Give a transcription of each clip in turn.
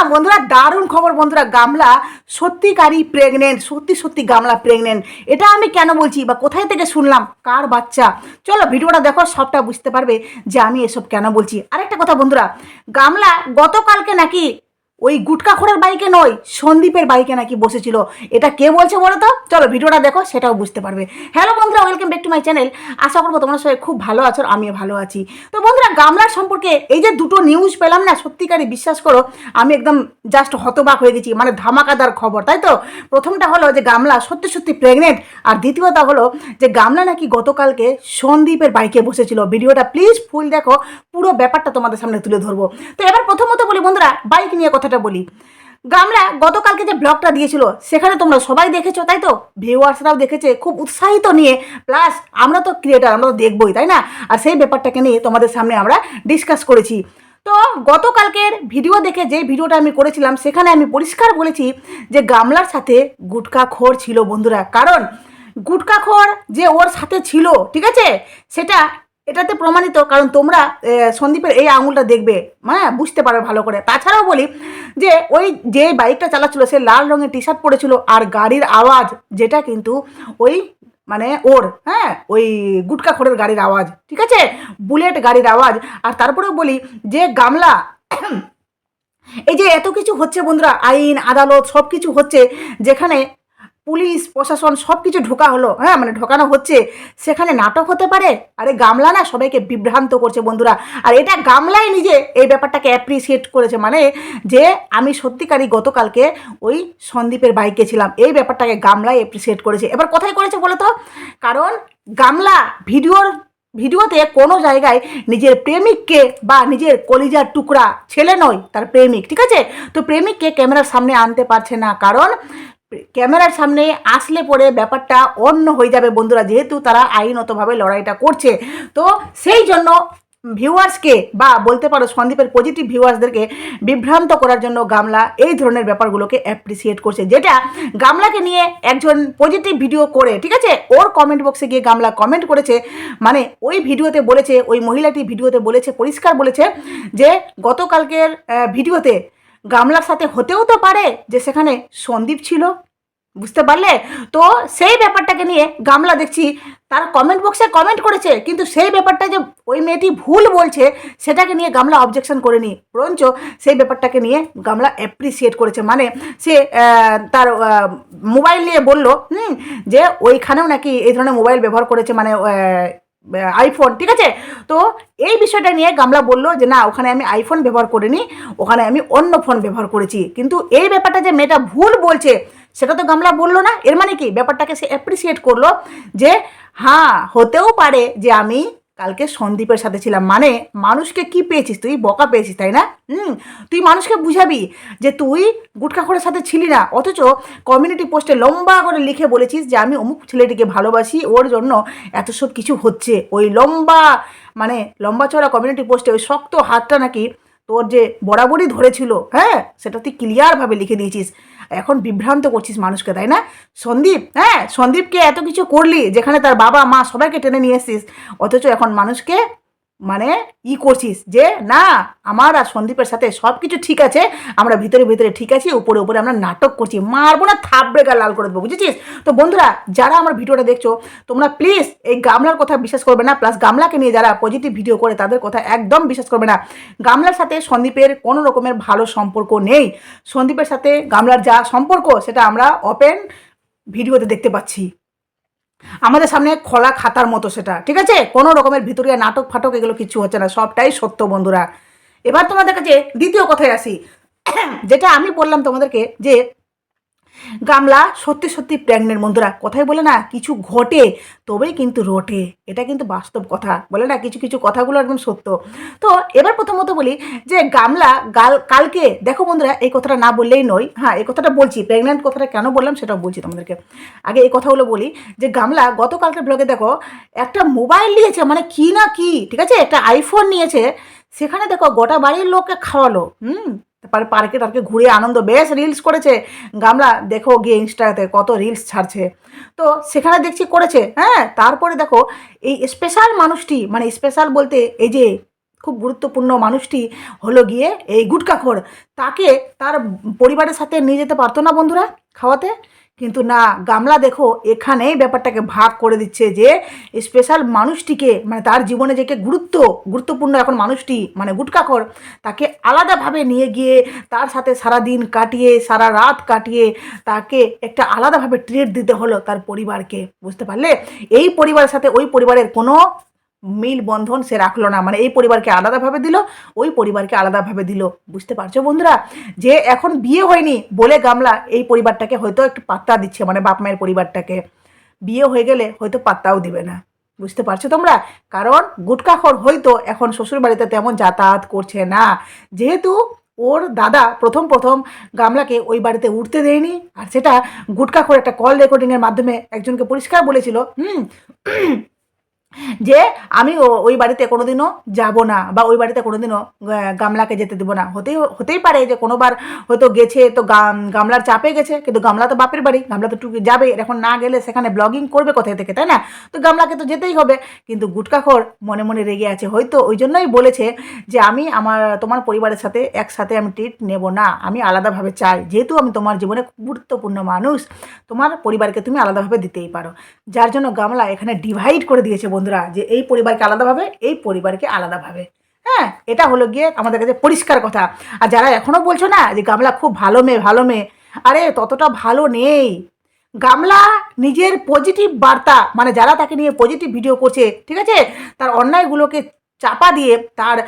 না, বন্ধুরা, দারুণ খবর, বন্ধুরা, গামলা সত্যিকারই প্রেগনেন্ট সত্যি সত্যি গামলা প্রেগনেন্ট এটা আমি কেন বলছি বা কোথায় থেকে শুনলাম? কার বাচ্চা? চলো, ভিডিওটা দেখো, সবটা বুঝতে পারবে যে আমি এসব কেন বলছি। আরেকটা কথা, বন্ধুরা, গামলা গতকালকে নাকি ওই গুটকা খোরের বাইকে নয়, সন্দীপের বাইকে নাকি বসেছিল। এটা কে বলছে বলো তো? চলো ভিডিওটা দেখো, সেটাও বুঝতে পারবে। হ্যালো বন্ধুরা welcome back to my channel আশা করব তোমরা সবাই খুব ভালো আছো, আমিও ভালো আছি। তো বন্ধুরা, গামলার সম্পর্কে এই যে দুটো নিউজ পেলাম না সত্যিকারই বিশ্বাস করো, আমি একদম জাস্ট হতবাক হয়ে গেছি। মানে ধামাকাদার খবর, তাই তো? প্রথমটা হলো যে গামলা সত্যি সত্যি প্রেগনেন্ট আর দ্বিতীয়টা হলো যে গামলা নাকি গতকালকে সন্দীপের বাইকে বসেছিল। ভিডিওটা প্লিজ ফুল দেখো, পুরো ব্যাপারটা তোমাদের সামনে তুলে ধরবো। তো এবার প্রথমত বলি বন্ধুরা বাইক নিয়ে কথাটা বলি। গামলা, গতকালকে যে ব্লগটা দিয়েছিল, সেখানে তোমরা সবাই দেখেছ, তাই তো? ভিউয়ার্সরাও দেখেছে, খুব উৎসাহিত নিয়ে। প্লাস আমরা তো ক্রিয়েটার আমরা তো দেখবই, তাই না? আর সেই ব্যাপারটাকে নিয়ে তোমাদের সামনে আমরা ডিসকাস করেছি। তো গতকালকের ভিডিও দেখে যে ভিডিওটা আমি করেছিলাম, সেখানে আমি পরিষ্কার বলেছি যে গামলার সাথে গুটকা খোর ছিল, বন্ধুরা। কারণ গুটকা খোর যে ওর সাথে ছিল, ঠিক আছে? সেটা এটাতে প্রমাণিত, কারণ তোমরা সন্দীপের এই আঙুলটা দেখবে হ্যাঁ বুঝতে পারবে ভালো করে। তাছাড়াও বলি যে, ওই যে বাইকটা চালাচ্ছিল, সে লাল রঙের টি শার্ট পরেছিল, আর গাড়ির আওয়াজ, যেটা কিন্তু ওই মানে ওর হ্যাঁ ওই গুটকা খোরের গাড়ির আওয়াজ, ঠিক আছে? বুলেট গাড়ির আওয়াজ। আর তারপরেও বলি যে, গামলা, এই যে এত কিছু হচ্ছে বন্ধুরা, আইন, আদালত সব কিছু হচ্ছে, যেখানে পুলিশ, প্রশাসন সব কিছু ঢোকা হলো। হ্যাঁ মানে ঢোকানো হচ্ছে। সেখানে নাটক হতে পারে। আরে গামলা না, সবাইকে বিভ্রান্ত করছে বন্ধুরা। আর এটা গামলাই নিজে এই ব্যাপারটাকে অ্যাপ্রিসিয়েট করেছে। মানে যে আমি সত্যিকারই গতকালকে ওই সন্দীপের বাইকে ছিলাম। এই ব্যাপারটাকে গামলাই অ্যাপ্রিসিয়েট করেছে। এবার কোথায় করেছে বলো তো? কারণ গামলা ভিডিওর, ভিডিওতে কোনো জায়গায় নিজের প্রেমিককে বা নিজের কলিজার টুকরা, ছেলে নয়, তার প্রেমিক, ঠিক আছে? তো প্রেমিককে ক্যামেরার সামনে আনতে পারছে না। কারণ ক্যামেরার সামনে আসলে পরে ব্যাপারটা অন্য হয়ে যাবে বন্ধুরা, যেহেতু তারা আইনতভাবে লড়াইটা করছে। তো সেই জন্য ভিউয়ার্সকে বা বলতে পারো সন্দীপের পজিটিভ ভিউয়ার্সদেরকে বিভ্রান্ত করার জন্য গামলা এই ধরনের ব্যাপারগুলোকে অ্যাপ্রিসিয়েট করছে, যেটা গামলাকে নিয়ে একজন পজিটিভ ভিডিও করে, ঠিক আছে? ওর কমেন্ট বক্সে গিয়ে গামলা কমেন্ট করেছে মানে ওই ভিডিওতে বলেছে, ওই মহিলাটি ভিডিওতে বলেছে, পরিষ্কার বলেছে যে গতকালকের ভিডিওতে গামলার সাথে হতেও তো পারে যে সেখানে সন্দীপ ছিল। বুঝতে পারলে? তো সেই ব্যাপারটাকে নিয়ে গামলা দেখছি, তার কমেন্ট বক্সে কমেন্ট করেছে, কিন্তু সেই ব্যাপারটা যে ওই মেয়েটি ভুল বলছে, সেটাকে নিয়ে গামলা অবজেকশন করেনি বরঞ্চ সেই ব্যাপারটাকে নিয়ে গামলা অ্যাপ্রিসিয়েট করেছে। মানে সে তার মোবাইল নিয়ে বলল, হুম, যে ওইখানেও নাকি এই ধরনের মোবাইল ব্যবহার করেছে। মানে আইফোন ঠিক আছে? তো এই বিষয়টা নিয়ে গামলা বলল যে, না, ওখানে আমি আইফোন ব্যবহার করিনি, ওখানে আমি অন্য ফোন ব্যবহার করেছি। কিন্তু এই ব্যাপারটা যে মেয়েটা ভুল বলছে, সেটা তো গামলা বলল না। এর মানে কি? ব্যাপারটাকে সে অ্যাপ্রিসিয়েট করল যে হ্যাঁ হতেও পারে যে আমি কালকে সন্দীপের সাথে ছিলাম। মানে মানুষকে কি পেয়েছিস? তুই বকা পেয়েছিস, তাই না? হুম, তুই মানুষকে বুঝাবি যে তুই গুটখা গুটখাখোরের সাথে ছিলি না। অথচ কমিউনিটি পোস্টে লম্বা করে লিখে বলেছিস যে, আমি অমুক ছেলেটিকে ভালোবাসি, ওর জন্য এত সব কিছু হচ্ছে। ওই লম্বা মানে লম্বা চড়া কমিউনিটি পোস্টে ওই শক্ত হাতটা নাকি তোর যে বরাবরই ধরেছিল হ্যাঁ? সেটা তুই ক্লিয়ারভাবে লিখে দিয়েছিস। এখন বিভ্রান্ত করছিস মানুষকে, তাই না? সন্দীপ হ্যাঁ সন্দীপকে এত কিছু করলি যেখানে তার বাবা, মা সবাইকে টেনে নিয়ে এসছিস, অথচ এখন মানুষকে মানে ই করছিস যে, না, আমার আর সন্দীপের সাথে সব কিছু ঠিক আছে, আমরা ভিতরে ভিতরে ঠিক আছি, উপরে উপরে আমরা নাটক করছি, মারবো না, থাপড়ে গা লাল করে দেবো, বুঝেছিস? তো বন্ধুরা, যারা আমার ভিডিওটা দেখছ, তোমরা প্লিজ এই গামলার কথা বিশ্বাস করবে না প্লাস গামলাকে নিয়ে যারা পজিটিভ ভিডিও করে, তাদের কথা একদম বিশ্বাস করবে না। গামলার সাথে সন্দীপের কোনো রকমের ভালো সম্পর্ক নেই। সন্দীপের সাথে গামলার যা সম্পর্ক, সেটা আমরা ওপেন ভিডিওতে দেখতে পাচ্ছি। আমাদের সামনে খোলা খাতার মতো সেটা, ঠিক আছে? কোনো রকমের ভিতরিয়া নাটক ফাটক এগুলো কিছু হচ্ছে না, সবটাই সত্য বন্ধুরা। এবার তোমাদের কাছে দ্বিতীয় কথায় আসি। যেটা আমি বললাম তোমাদেরকে যে গামলা, সত্যি সত্যি প্রেগনেন্ট বন্ধুরা। কথাই বলে না, কিছু ঘটে, তবেই কিন্তু রটে। এটা কিন্তু বাস্তব কথা। বলে না, কিছু কিছু কথাগুলো একদম সত্য। তো এবার প্রথমত বলি যে গামলা, গাল, কালকে, দেখো বন্ধুরা, এই কথাটা না বললেই নয়। হ্যাঁ এই কথাটা বলছি। প্রেগনেন্ট কথাটা কেন বললাম সেটাও বলছি তোমাদেরকে। আগে এই কথাগুলো বলি যে গামলা গতকালকে ব্লগে দেখো, একটা মোবাইল নিয়েছে মানে কি না কি, ঠিক আছে? একটা আইফোন নিয়েছে। সেখানে দেখো, গোটা বাড়ির লোককে খাওয়ালো। হুম? তারপরে পার্কে টার্কে ঘুরে আনন্দ, বেশ রিলস করেছে। গামলা, দেখো গিয়ে ইনস্টাতে কত রিলস ছাড়ছে। তো সেখানে দেখছি করেছে হ্যাঁ? তারপরে দেখো, এই স্পেশাল মানুষটি মানে স্পেশাল বলতে এই যে খুব গুরুত্বপূর্ণ মানুষটি হলো গিয়ে এই গুটকাখোর। তাকে তার পরিবারের সাথে নিয়ে যেতে পারতো না বন্ধুরা খাওয়াতে? কিন্তু না, গামলা দেখো, এখানেই ব্যাপারটাকে ভাগ করে দিচ্ছে যে স্পেশাল মানুষটিকে মানে তার জীবনে যে কে গুরুত্ব, গুরুত্বপূর্ণ এখন মানুষটি মানে গুটকাখর, তাকে আলাদাভাবে নিয়ে গিয়ে তার সাথে সারা দিন কাটিয়ে, সারা রাত কাটিয়ে তাকে একটা আলাদাভাবে ট্রিট দিতে হলো তার পরিবারকে, বুঝতে পারলে? এই পরিবারের সাথে, ওই পরিবারের কোনো মিল বন্ধন সে রাখল না। মানে এই পরিবারকে আলাদাভাবে দিল, ওই পরিবারকে আলাদাভাবে দিল। বুঝতে পারছ বন্ধুরা? যে এখন বিয়ে হয়নি বলে গামলা এই পরিবারটাকে হয়তো একটু পাত্তা দিচ্ছে মানে বাপ মায়ের পরিবারটাকে। বিয়ে হয়ে গেলে হয়তো পাত্তাও দিবে না। বুঝতে পারছ তোমরা? কারণ গুটকাখর হয়তো এখন শ্বশুর বাড়িতে তেমন যাতায়াত করছে না। যেহেতু ওর দাদা প্রথম প্রথম গামলাকে ওই বাড়িতে উঠতে দেয়নি, আর সেটা গুটকাখর একটা কল রেকর্ডিংয়ের মাধ্যমে একজনকে পরিষ্কার বলেছিল। হুম যে আমি ওই বাড়িতে কোনোদিনও যাব না বা ওই বাড়িতে কোনোদিনও গামলাকে যেতে দেবো না। হতেই হতেই পারে যে কোনোবার হয়তো গেছে, তো গাম- গামলার চাপে গেছে, কিন্তু গামলা তো বাপের বাড়ি, গামলা তো টুকি যাবে। এখন না গেলে সেখানে ব্লগিং করবে কোথায় থেকে, তাই না? তো গামলাকে তো যেতেই হবে। কিন্তু গুটকাখোর মনে মনে রেগে আছে। হয়তো ওই জন্যই বলেছে যে আমি আমার, তোমার পরিবারের সাথে একসাথে আমি ট্রিট নেব না। আমি আলাদাভাবে চাই। যেহেতু আমি তোমার জীবনে গুরুত্বপূর্ণ মানুষ, তোমার পরিবারকে তুমি আলাদাভাবে দিতেই পারো। যার জন্য গামলা এখানে ডিভাইড করে দিয়েছে বন্ধুরা, যে এই পরিবারকে আলাদাভাবে, এই পরিবারকে আলাদাভাবে। হ্যাঁ এটা হলো গিয়ে আমাদের কাছে পরিষ্কার কথা। আর যারা এখনও বলছো না যে গামলা খুব ভালো মেয়ে ভালো মেয়ে, আরে ততটা ভালো নেই। গামলা নিজের পজিটিভ বার্তা মানে যারা তাকে নিয়ে পজিটিভ ভিডিও করছে, ঠিক আছে? তার অন্যায়গুলোকে চাপা দিয়ে তার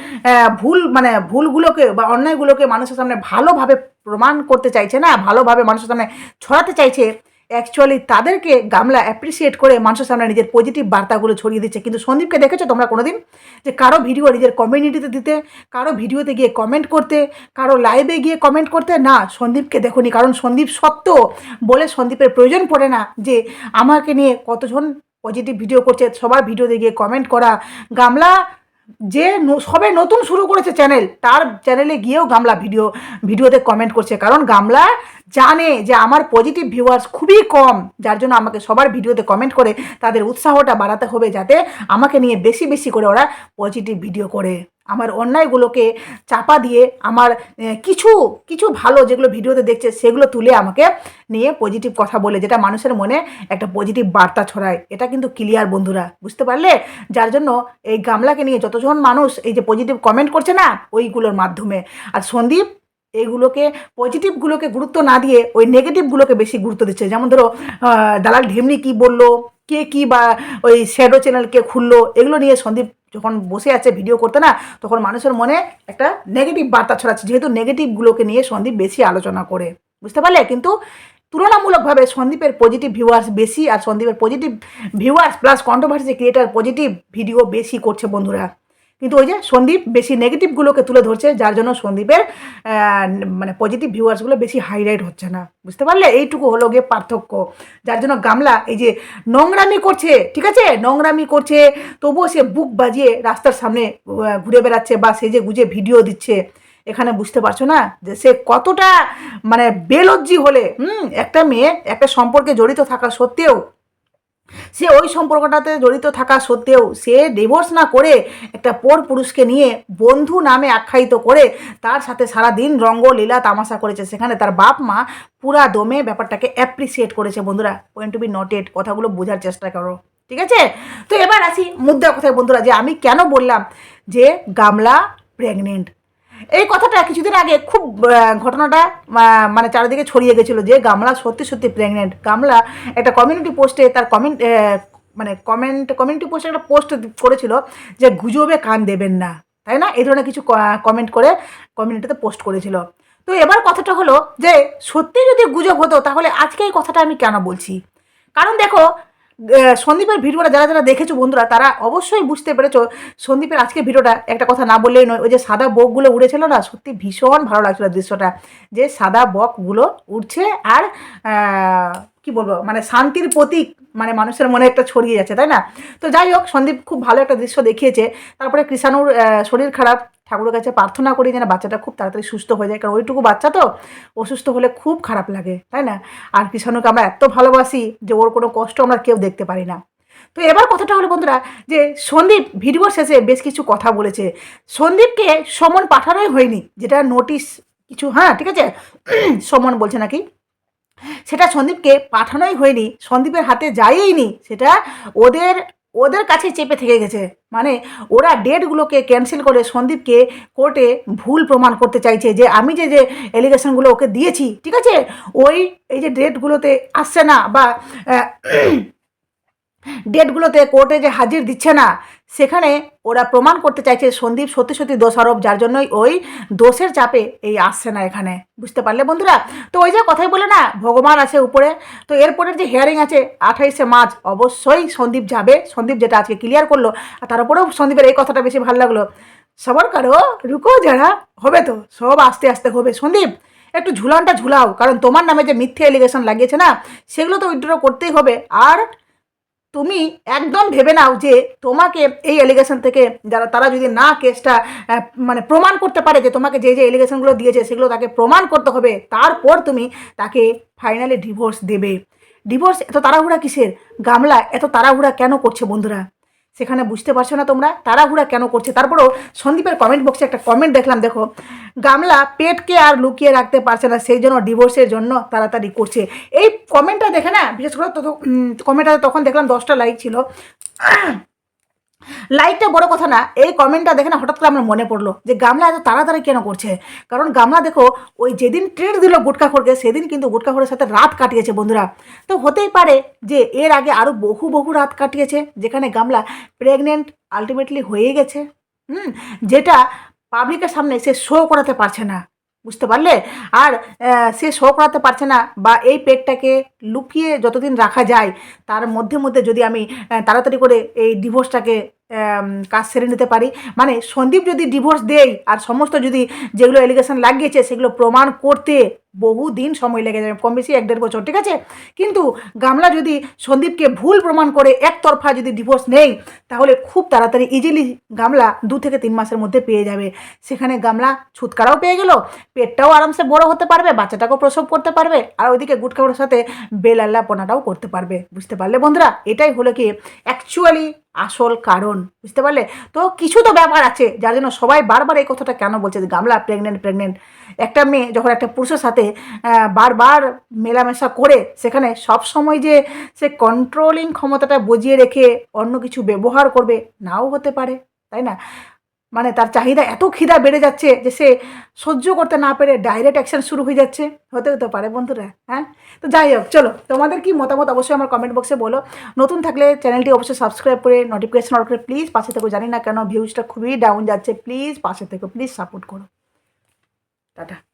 ভুল মানে ভুলগুলোকে বা অন্যায়গুলোকে মানুষের সামনে ভালোভাবে প্রমাণ করতে চাইছে না, ভালোভাবে মানুষের সামনে ছড়াতে চাইছে অ্যাকচুয়ালি তাদেরকে গামলা অ্যাপ্রিসিয়েট করে মানুষের সামনে নিজের পজিটিভ বার্তাগুলো ছড়িয়ে দিচ্ছে। কিন্তু সন্দীপকে দেখেছ তোমরা কোনোদিন? যে কারও ভিডিও নিজের কমিউনিটিতে দিতে, কারও ভিডিওতে গিয়ে কমেন্ট করতে, কারও লাইভে গিয়ে কমেন্ট করতে, না, সন্দীপকে দেখোনি। কারণ সন্দীপ সত্য বলে সন্দীপের প্রয়োজন পড়ে না যে আমাকে নিয়ে কতজন পজিটিভ ভিডিও করছে। সবার ভিডিওতে গিয়ে কমেন্ট করা। গামলা যে সবে নতুন শুরু করেছে চ্যানেল, তার চ্যানেলে গিয়েও গামলা ভিডিও, ভিডিওতে কমেন্ট করছে। কারণ গামলা জানে যে আমার পজিটিভ ভিউয়ার্স খুবই কম, যার জন্য আমাকে সবার ভিডিওতে কমেন্ট করে, তাদের উৎসাহটা বাড়াতে হবে যাতে আমাকে নিয়ে বেশি বেশি করে ওরা পজিটিভ ভিডিও করে। আমার অন্যায়গুলোকে চাপা দিয়ে আমার কিছু কিছু ভালো যেগুলো ভিডিওতে দেখছে সেগুলো তুলে আমাকে নিয়ে পজিটিভ কথা বলে, যেটা মানুষের মনে একটা পজিটিভ বার্তা ছড়ায়। এটা কিন্তু ক্লিয়ার বন্ধুরা, বুঝতে পারলে? যার জন্য এই গামলাকে নিয়ে যতজন মানুষ এই যে পজিটিভ কমেন্ট করছে না, ওইগুলোর মাধ্যমে। আর সন্দীপ এইগুলোকে পজিটিভগুলোকে গুরুত্ব না দিয়ে ওই নেগেটিভগুলোকে বেশি গুরুত্ব দিচ্ছে। যেমন ধরো দালাল ঢেমনি কি বলল, কে কি বা ওই শ্যাডো চ্যানেল কে খুললো, এগুলো নিয়ে সন্দীপ যখন বসে আছে ভিডিও করতে না, তখন মানুষের মনে একটা নেগেটিভ বার্তা ছড়াচ্ছে, যেহেতু নেগেটিভগুলোকে নিয়ে সন্দীপ বেশি আলোচনা করে। বুঝতে পারলে? কিন্তু তুলনামূলকভাবে সন্দীপের পজিটিভ ভিউয়ার্স বেশি আর সন্দীপের positive viewers plus controversy creator positive video বেশি করছে বন্ধুরা। কিন্তু ওই যে সন্দীপ বেশি নেগেটিভগুলোকে তুলে ধরছে, যার জন্য সন্দীপের মানে পজিটিভ ভিউয়ার্সগুলো বেশি হাইলাইট হচ্ছে না। বুঝতে পারলে? এইটুকু হলো গিয়ে পার্থক্য। যার জন্য গামলা এই যে নোংরামি করছে, ঠিক আছে? নোংরামি করছে, তবুও সে বুক বাজিয়ে রাস্তার সামনে ঘুরে বেড়াচ্ছে বা সে যে গুজে ভিডিও দিচ্ছে। এখানে বুঝতে পারছ না? যে সে কতটা মানে বেলজ্জি হলে, হুম, একটা মেয়ে, একটা সম্পর্কে জড়িত থাকা সত্ত্বেও সে ওই সম্পর্কটাতে জড়িত থাকা সত্ত্বেও সে ডিভোর্স না করে একটা পর পুরুষকে নিয়ে বন্ধু নামে আখ্যায়িত করে তার সাথে সারা দিন রঙ্গ, লীলা, তামাশা করেছে। সেখানে তার বাপ মা পুরা দমে ব্যাপারটাকে অ্যাপ্রিসিয়েট করেছে। বন্ধুরা পয়েন্ট টু বি নটেড কথাগুলো বোঝার চেষ্টা করো। ঠিক আছে? তো এবার আসি মুদ্রার কথায়। বন্ধুরা, যে আমি কেন বললাম যে গামলা প্রেগনেন্ট এই কথাটা কিছুদিন আগে খুব ঘটনাটা মানে চারিদিকে ছড়িয়ে গেছিল যে গামলা সত্যি সত্যি প্রেগনেন্ট গামলা একটা কমিউনিটি পোস্টে তার কমেন্ট মানে কমেন্ট কমিউনিটি পোস্টে একটা পোস্ট করেছিল যে গুজবে কান দেবেন না। তাই না? এই ধরনের কিছু কমেন্ট করে কমিউনিটিতে পোস্ট করেছিল। তো এবার কথাটা হলো যে সত্যি যদি গুজব হতো, তাহলে আজকে এই কথাটা আমি কেন বলছি? কারণ দেখো সন্দীপের ভিডিওটা যারা যারা দেখেছ বন্ধুরা, তারা অবশ্যই বুঝতে পেরেছ সন্দীপের আজকে ভিডিওটা একটা কথা না বললেই নয়, ওই যে সাদা বকগুলো উড়েছিল না, সত্যি ভীষণ ভালো লাগছিল দৃশ্যটা, যে সাদা বকগুলো উঠছে আর কি বলব মানে শান্তির প্রতীক মানে মানুষের মনে একটা ছড়িয়ে যাচ্ছে তাই না? তো যাই হোক, সন্দীপ খুব ভালো একটা দৃশ্য দেখিয়েছে। তারপরে কৃষাণুর শরীর খারাপ। ঠাকুরের কাছে প্রার্থনা করি যেন বাচ্চাটা খুব তাড়াতাড়ি সুস্থ হয়ে যায়, কারণ ওইটুকু বাচ্চা তো, অসুস্থ হলে খুব খারাপ লাগে, তাই না? আর কৃষাণুকে আমরা এত ভালোবাসি যে ওর কোনো কষ্ট আমরা কেউ দেখতে পারি না। তো এবার কথাটা হলো বন্ধুরা, যে সন্দীপ ভিডিও শেষে বেশ কিছু কথা বলেছে। সন্দীপকে সমন পাঠানোই হয়নি, যেটা নোটিশ কিছু হ্যাঁ ঠিক আছে? সমন বলছে নাকি? সেটা সন্দীপকে পাঠানোই হয়নি, সন্দীপের হাতে যায়ইনি সেটা ওদের ওদের কাছে চেপে থেকে গেছে। মানে ওরা ডেটগুলোকে ক্যান্সেল করে সন্দীপকে কোর্টে ভুল প্রমাণ করতে চাইছে যে আমি যে যে এলিগেশনগুলো ওকে দিয়েছি, ঠিক আছে? ওই, এই যে ডেটগুলোতে আসছে না বা ডেটগুলোতে কোর্টে যে হাজির দিচ্ছে না, সেখানে ওরা প্রমাণ করতে চাইছে সন্দীপ সত্যি সত্যি দোষারোপ যার জন্যই ওই দোষের চাপে এই আসছে না এখানে। বুঝতে পারলে বন্ধুরা? তো ওই যে কথাই বলে না, ভগবান আছে উপরে। তো এরপরের যে হিয়ারিং আছে আঠাইশে মার্চ, অবশ্যই সন্দীপ যাবে। সন্দীপ যেটা আজকে ক্লিয়ার করল, আর তার উপরেও সন্দীপের এই কথাটা বেশি ভালো লাগল। সবার কারও রুকো যারা, হবে তো, সব আস্তে আস্তে হবে। সন্দীপ, একটু ঝুলানটা ঝুলাও, কারণ তোমার নামে যে মিথ্যে এলিগেশন লাগিয়েছে না, সেগুলো তো উইথড্র করতেই হবে। আর তুমি একদম ভেবে নাও যে তোমাকে এই এলিগেশন থেকে যারা, তারা যদি না কেসটা মানে প্রমাণ করতে পারে যে তোমাকে যে যে এলিগেশনগুলো দিয়েছে, সেগুলো তাকে প্রমাণ করতে হবে, তারপর তুমি তাকে ফাইনালি ডিভোর্স দেবে। ডিভোর্স এত তাড়াহুড়া কিসের? গামলা এত তাড়াহুড়া কেন করছে বন্ধুরা? সেখানে বুঝতে পারছ না তোমরা? তাড়াহুড়া কেন করছে? তারপরেও সন্দীপের কমেন্ট বক্সে একটা কমেন্ট দেখলাম, দেখো। গামলা পেটকে আর লুকিয়ে রাখতে পারছে না, সেই জন্য ডিভোর্সের জন্য তাড়াতাড়ি করছে। এই কমেন্টটা দেখে না, বিশেষ করে কমেন্টটা তখন দেখলাম দশটা লাইক ছিল। লাইকটা বড় কথা না, এই কমেন্টটা দেখে না হঠাৎ করে আমার মনে পড়ল যে গামলা এত তাড়াতাড়ি কেন করছে? কারণ গামলা দেখো, ওই যেদিন ট্রেড দিল গুটকাখোরকে সেদিন কিন্তু গুটকাখোরের সাথে রাত কাটিয়েছে বন্ধুরা। তো হতেই পারে যে এর আগে আরও বহু বহু রাত কাটিয়েছে, যেখানে গামলা প্রেগনেন্ট আলটিমেটলি হয়ে গেছে, হুম? যেটা পাবলিকের সামনে সে শো করাতে পারছে না, বুঝতে পারলে? আর সে শো করাতে পারছে না বা এই পেটটাকে লুকিয়ে যতদিন রাখা যায়, তার মধ্যে মধ্যে যদি আমি তাড়াতাড়ি করে এই ডিভোর্সটাকে কাজ সেরে নিতে পারি। মানে সন্দীপ যদি ডিভোর্স দেয় আর সমস্ত যদি যেগুলো এলিগেশন লাগিয়েছে সেগুলো প্রমাণ করতে বহু দিন সময় লেগে যাবে কম বেশি এক দেড় বছর, ঠিক আছে? কিন্তু গামলা যদি সন্দীপকে ভুল প্রমাণ করে একতরফা যদি ডিভোর্স নেই, তাহলে খুব তাড়াতাড়ি ইজিলি গামলা দু থেকে তিন মাসের মধ্যে পেয়ে যাবে। সেখানে গামলা ছুতকারাও পেয়ে গেল, পেটটাও আরামসে বড় হতে পারবে, বাচ্চাটাকেও প্রসব করতে পারবে, আর ওইদিকে গুটখাওয়ার সাথে বেলাল্লাপনাটাও করতে পারবে, বুঝতে পারলে বন্ধুরা? এটাই হলো কি অ্যাকচুয়ালি আসল কারণ, বুঝতে পারলে? তো কিছু তো ব্যাপার আছে, যার জন্য সবাই বারবার এই কথাটা কেন বলছে যে গামলা প্রেগনেন্ট প্রেগনেন্ট একটা মেয়ে যখন একটা পুরুষের সাথে বারবার মেলামেশা করে, সেখানে সব সময় যে সে কন্ট্রোলিং ক্ষমতাটা বজিয়ে রেখে অন্য কিছু ব্যবহার করবে, নাও হতে পারে, তাই না? মানে তার চাহিদা এত খিদা বেড়ে যাচ্ছে যে সে সহ্য করতে না পেরে ডাইরেক্ট অ্যাকশন শুরু হয়ে যাচ্ছে। হতে হতে পারে বন্ধুরা হ্যাঁ? তো যাই হোক, চলো, তোমাদের কি মতামত অবশ্যই আমার কমেন্ট বক্সে বলো। নতুন থাকলে চ্যানেলটি অবশ্যই সাবস্ক্রাইব করে নোটিফিকেশন অন করে প্লিজ পাশে থেকো। জানি না কেন ভিউজটা খুবই ডাউন যাচ্ছে প্লিজ পাশে থেকো প্লিজ সাপোর্ট করো। 哒哒。打打